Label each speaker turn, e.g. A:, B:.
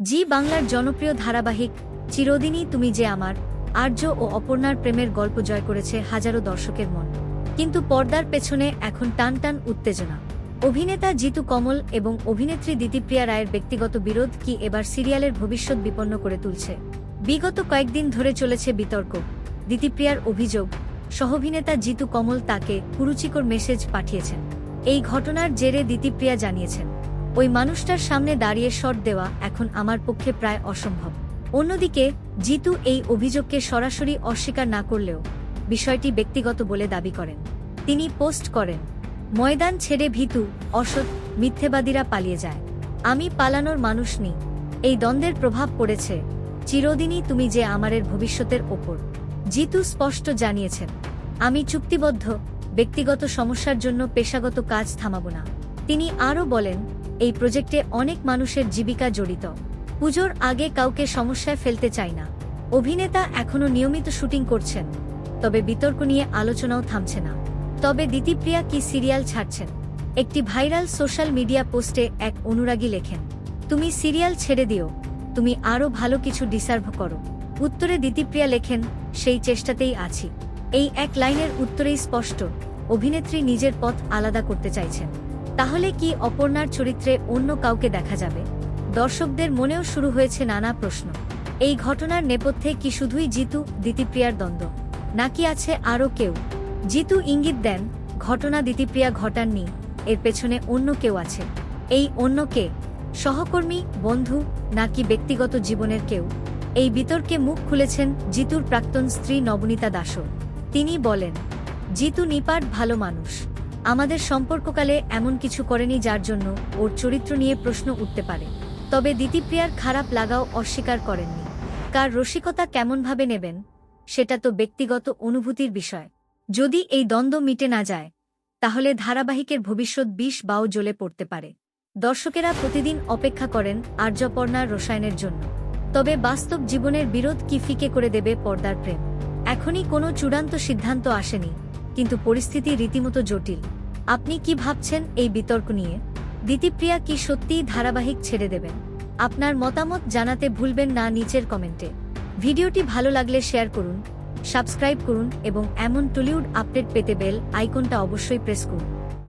A: জি বাংলার জনপ্রিয় ধারাবাহিক চিরদিনই তুমি যে আমার, আর্য ও অপর্ণার প্রেমের গল্প জয় করেছে হাজারো দর্শকের মন। কিন্তু পর্দার পেছনে এখন টান টান উত্তেজনা। অভিনেতা জিতু কমল এবং অভিনেত্রী দিতিপ্রিয়া রায়ের ব্যক্তিগত বিরোধ কি এবার সিরিয়ালের ভবিষ্যৎ বিপন্ন করে তুলছে? বিগত কয়েকদিন ধরে চলেছে বিতর্ক। দিতিপ্রিয়ার অভিযোগ, সহভিনেতা জিতু কমল তাকে কুরুচিকর মেসেজ পাঠিয়েছেন। এই ঘটনার জেরে দিতিপ্রিয়া জানিয়েছেন ওই মানুষটার সামনে দাঁড়িয়ে শট দেওয়া এখন আমার পক্ষে প্রায় অসম্ভব। অন্যদিকে, জিতু এই অভিযোগকে সরাসরি অস্বীকার না করলেও বিষয়টি ব্যক্তিগত বলে দাবি করেন। তিনি পোস্ট করেন, ময়দান ছেড়ে ভীতু, অসৎ, মিথ্যেবাদীরা পালিয়ে যায়। আমি পালানোর মানুষ নি। এই দ্বন্দ্বের প্রভাব পড়েছে। চিরদিনই তুমি যে আমারের ভবিষ্যতের ওপর। জিতু স্পষ্ট জানিয়েছেন, আমি চুক্তিবদ্ধ, ব্যক্তিগত সমস্যার জন্য পেশাগত কাজ থামাব না। তিনি আরও বলেন এই প্রজেক্টে অনেক মানুষের জীবিকা জড়িত। পুজোর আগে কাউকে সমস্যায় ফেলতে চাই না। অভিনেতা এখনও নিয়মিত শুটিং করছেন, তবে বিতর্ক নিয়ে আলোচনাও থামছে না। তবে দিতিপ্রিয়া কি সিরিয়াল ছাড়ছেন? একটি ভাইরাল সোশ্যাল মিডিয়া পোস্টে এক অনুরাগী লেখেন, তুমি সিরিয়াল ছেড়ে দিও, তুমি আরও ভালো কিছু ডিসার্ভ করো। উত্তরে দিতিপ্রিয়া লেখেন, সেই চেষ্টাতেই আছি। এই এক লাইনের উত্তরেই স্পষ্ট, অভিনেত্রী নিজের পথ আলাদা করতে চাইছেন। তাহলে কি অপর্ণার চরিত্রে অন্য কাউকে দেখা যাবে? দর্শকদের মনেও শুরু হয়েছে নানা প্রশ্ন। এই ঘটনার নেপথ্যে কি শুধুই জিতু, দিতিপ্রিয়ার দ্বন্দ্ব? নাকি আছে আরও কেউ? জিতু ইঙ্গিত দেন, ঘটনা দিতিপ্রিয়া ঘটাননি, এর পেছনে অন্য কেউ আছে। এই অন্য কে? সহকর্মী, বন্ধু, নাকি ব্যক্তিগত জীবনের কেউ? এই বিতর্কে মুখ খুলেছেন জিতুর প্রাক্তন স্ত্রী নবনীতা দাসও। তিনি বলেন, জিতু নিপাট ভালো মানুষ। আমাদের সম্পর্ককালে এমন কিছু করেনি যার জন্য ওর চরিত্র নিয়ে প্রশ্ন উঠতে পারে। তবে দিতিপ্রিয়ার খারাপ লাগাও অস্বীকার করেননি। কার রসিকতা কেমনভাবে নেবেন, সেটা তো ব্যক্তিগত অনুভূতির বিষয়। যদি এই দ্বন্দ্ব মিটে না যায়, তাহলে ধারাবাহিকের ভবিষ্যৎ বিষ বাও জ্বলে পড়তে পারে। দর্শকেরা প্রতিদিন অপেক্ষা করেন আর্যপর্ণার রসায়নের জন্য। তবে বাস্তব জীবনের বিরোধ কি ফিকে করে দেবে পর্দার প্রেম? এখনই কোনো চূড়ান্ত সিদ্ধান্ত আসেনি, কিন্তু পরিস্থিতি রীতিমতো জটিল। আপনি কি ভাবছেন এই বিতর্ক নিয়ে? দিতিপ্রিয়া কি সত্যিই ধারাবাহিক ছেড়ে দেবেন? আপনার মতামত জানাতে ভুলবেন না নিচের কমেন্টে। ভিডিওটি ভালো লাগলে শেয়ার করুন, সাবস্ক্রাইব করুন এবং এমন টলিউড আপডেট পেতে বেল আইকনটা অবশ্যই প্রেস করুন।